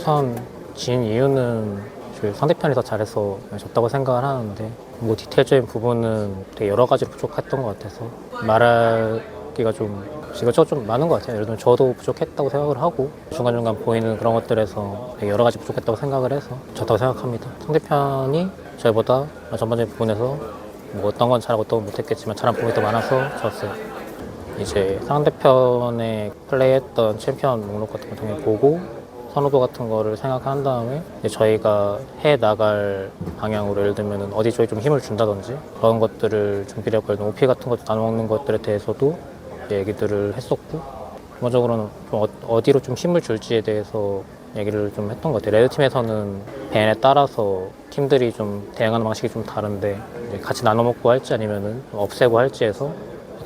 우선 진 이유는 그 상대편이 더 잘해서 졌다고 생각을 하는데 뭐 디테일적인 부분은 되게 여러 가지로 부족했던 것 같아서 말하기가 좀 이것저것 좀 많은 것 같아요. 예를 들면 저도 부족했다고 생각을 하고 중간중간 보이는 그런 것들에서 되게 여러 가지 부족했다고 생각을 해서 졌다고 생각합니다. 상대편이 저희보다 전반적인 부분에서 뭐 어떤 건 잘하고 어떤 건 못했겠지만 잘한 부분이 더 많아서 졌어요. 이제 상대편에 플레이했던 챔피언 목록 같은 거 당연히 보고 선호도 같은 거를 생각한 다음에 저희가 해 나갈 방향으로 예를 들면 어디 쪽에 좀 힘을 준다든지 그런 것들을 준비력을 OP 같은 것도 나눠먹는 것들에 대해서도 얘기들을 했었고 기본적으로는 좀 어- 어디로 좀 힘을 줄지에 대해서 얘기를 좀 했던 것 같아요. 레드팀에서는 밴에 따라서 팀들이 좀 대응하는 방식이 좀 다른데 같이 나눠 먹고 할지 아니면은 없애고 할지 해서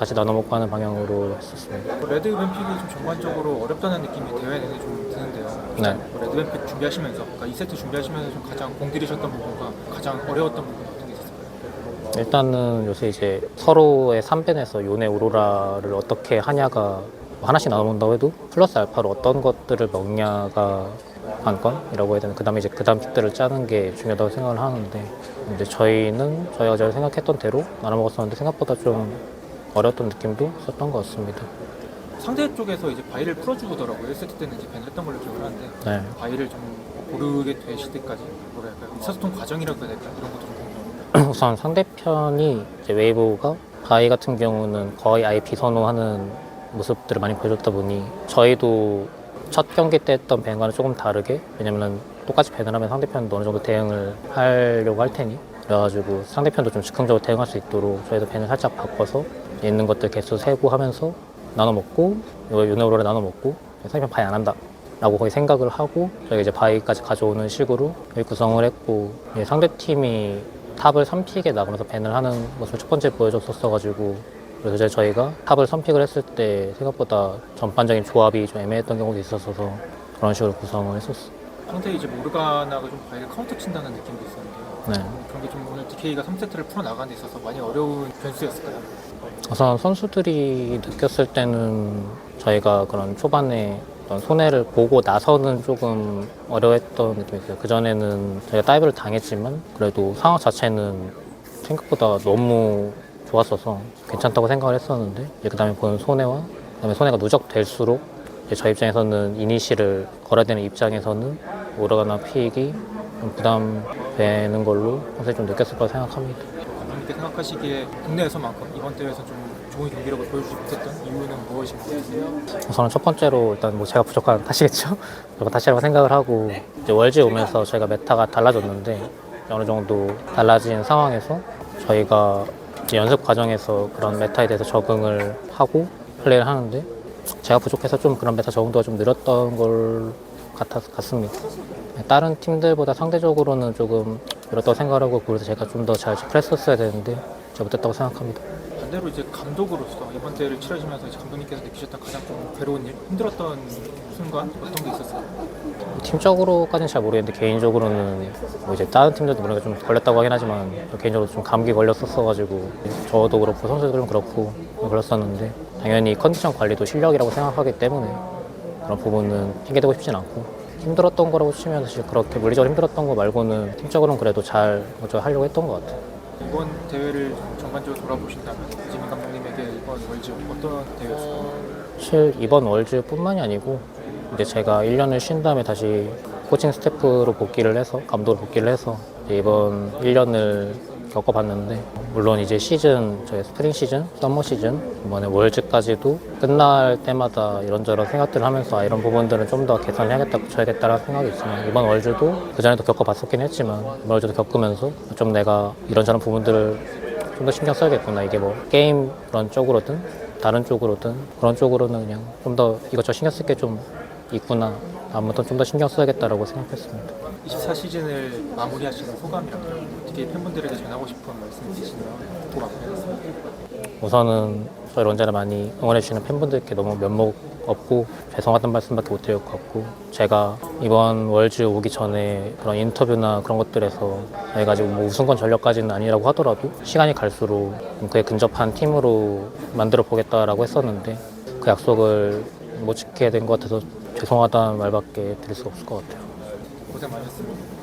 같이 나눠 먹고 하는 방향으로 했었습니다. 뭐 레드 뱀픽이 좀 전반적으로 어렵다는 느낌이 대회 내내 좀 드는데요. 네. 뭐 레드 뱀픽 준비하시면서, 그러니까 2세트 준비하시면서 좀 가장 공들이셨던 부분과 가장 어려웠던 부분 어떤 게 있었을까요? 일단은 요새 이제 서로의 3벤에서 요네 오로라를 어떻게 하냐가 하나씩 나눠본다고 해도 플러스 알파로 어떤 것들을 먹냐가 관건이라고 해야 되나 그 다음에 이제 그 다음 픽들을 짜는 게 중요하다고 생각을 하는데 이제 저희는 저희가 제가 생각했던 대로 나눠 먹었었는데 생각보다 좀 어려웠던 느낌도 있었던 것 같습니다. 상대 쪽에서 이제 바위를 풀어주더라고요. 1세트 때는 이제 밴을 했던 걸로 기억을 하는데 네. 바위를 좀 고르게 되실 때까지 뭐랄까 의사소통 과정이라고 해야 될까 이런 것도 좀 궁금합니다. 우선 상대편이 이제 웨이브가 바이 같은 경우는 거의 아예 비선호하는 모습들을 많이 보여줬다 보니 저희도 첫 경기 때 했던 밴과는 조금 다르게 왜냐면은 똑같이 밴을 하면 상대편도 어느 정도 대응을 하려고 할 테니 그래가지고 상대편도 좀 즉흥적으로 대응할 수 있도록 저희도 밴을 살짝 바꿔서 있는 것들 개수 세고 하면서 나눠 먹고 유네오로를 나눠 먹고 상대편 바이 안 한다 라고 거의 생각을 하고 저희가 이제 바위까지 가져오는 식으로 구성을 했고 상대팀이 탑을 3픽에 나가면서 밴을 하는 모습을 첫 번째 보여줬었어가지고 그래서 이제 저희가 탑을 선픽을 했을 때 생각보다 전반적인 조합이 좀 애매했던 경우도 있었어서 그런 식으로 구성을 했었어. 상대 이제 모르가나가 좀 바위를 카운터 친다는 느낌도 있었는데요. 네. 그런 게 좀 오늘 DK가 3세트를 풀어나가는 데 있어서 많이 어려운 변수였을까요? 우선 선수들이 느꼈을 때는 저희가 그런 초반에 어떤 손해를 보고 나서는 조금 어려웠던 느낌이 있어요. 그전에는 저희가 다이브를 당했지만 그래도 상황 자체는 생각보다 너무 좋았어서 괜찮다고 생각을 했었는데 그 다음에 보는 손해와 그다음에 손해가 누적될수록 저희 입장에서는 이니시를 걸어야 되는 입장에서는 오르가나 피익이 좀 부담되는 걸로 평소에 좀 느꼈을 거라 생각합니다. 감독님께 생각하시기에 국내에서만큼 이번 대회에서 좀 좋은 경기력을 보여주지 못했던 이유는 무엇인 것 같으세요? 우선은 첫 번째로 일단 뭐 제가 부족한 탓이겠죠. 그리고 탓이라고 생각을 하고 이제 월지 오면서 저희가 메타가 달라졌는데 어느 정도 달라진 상황에서 저희가 연습 과정에서 그런 메타에 대해서 적응을 하고 플레이를 하는데 제가 부족해서 좀 그런 메타 적응도가 좀 느렸던 걸 같았, 같습니다. 다른 팀들보다 상대적으로는 조금 늘었다고 생각을 하고 그래서 제가 좀 더잘 프레스했어야 되는데 제가 못했다고 생각합니다. 반대로 이제 감독으로서 이번 대회를 치러지면서 감독님께서 느끼셨던 가장 좀 괴로운 일, 힘들었던 순간 어떤 게 있었어요? 팀적으로까지는 잘 모르겠는데 개인적으로는 뭐 이제 다른 팀들도 모르니까 좀 걸렸다고 하긴 하지만 개인적으로 좀 감기 걸렸었어가지고 저도 그렇고 선수들은 그렇고 걸렸었는데 당연히 컨디션 관리도 실력이라고 생각하기 때문에 그런 부분은 핑계대고 싶진 않고 힘들었던 거라고 치면 사실 그렇게 물리적으로 힘들었던 거 말고는 팀적으로는 그래도 잘 먼저 하려고 했던 것 같아요. 이번 대회를 전반적으로 돌아보신다면 이재민 감독님에게 이번 월즈 어떤 대회였어요? 사실 이번 월즈뿐만이 아니고 이제 제가 1년을 쉰 다음에 다시 코칭 스태프로 복귀를 해서 감독으로 복귀를 해서 이번 1년을 겪어봤는데 물론 이제 시즌 저희 스프링 시즌, 썸머 시즌 이번에 월즈까지도 끝날 때마다 이런저런 생각들을 하면서 아, 이런 부분들은 좀 더 개선해야겠다, 고쳐야겠다라는 생각이 있지만 이번 월즈도 그 전에도 겪어봤었긴 했지만 이번 월즈도 겪으면서 좀 내가 이런저런 부분들을 좀 더 신경 써야겠구나. 이게 뭐 게임 그런 쪽으로든 다른 쪽으로든 그런 쪽으로는 그냥 좀 더 이것저것 신경 쓸 게 좀 있구나. 다음부터 좀더 신경 써야겠다라고 생각했습니다. 24 시즌을 마무리하시는 소감이라면 어떻게 팬분들에게 전하고 싶은 말씀 있으시면 꼭 마무리하겠습니다. 우선은 저희를 언제나 많이 응원해주시는 팬분들께 너무 면목 없고 죄송하다는 말씀밖에 못 드릴 것 같고 제가 이번 월즈 오기 전에 그런 인터뷰나 그런 것들에서 저희가 지금 뭐 우승권 전력까지는 아니라고 하더라도 시간이 갈수록 좀 그에 근접한 팀으로 만들어 보겠다라고 했었는데 그 약속을 못 지키게 된 것 같아서 죄송하다는 말밖에 드릴 수 없을 것 같아요. 고생 많으셨습니다.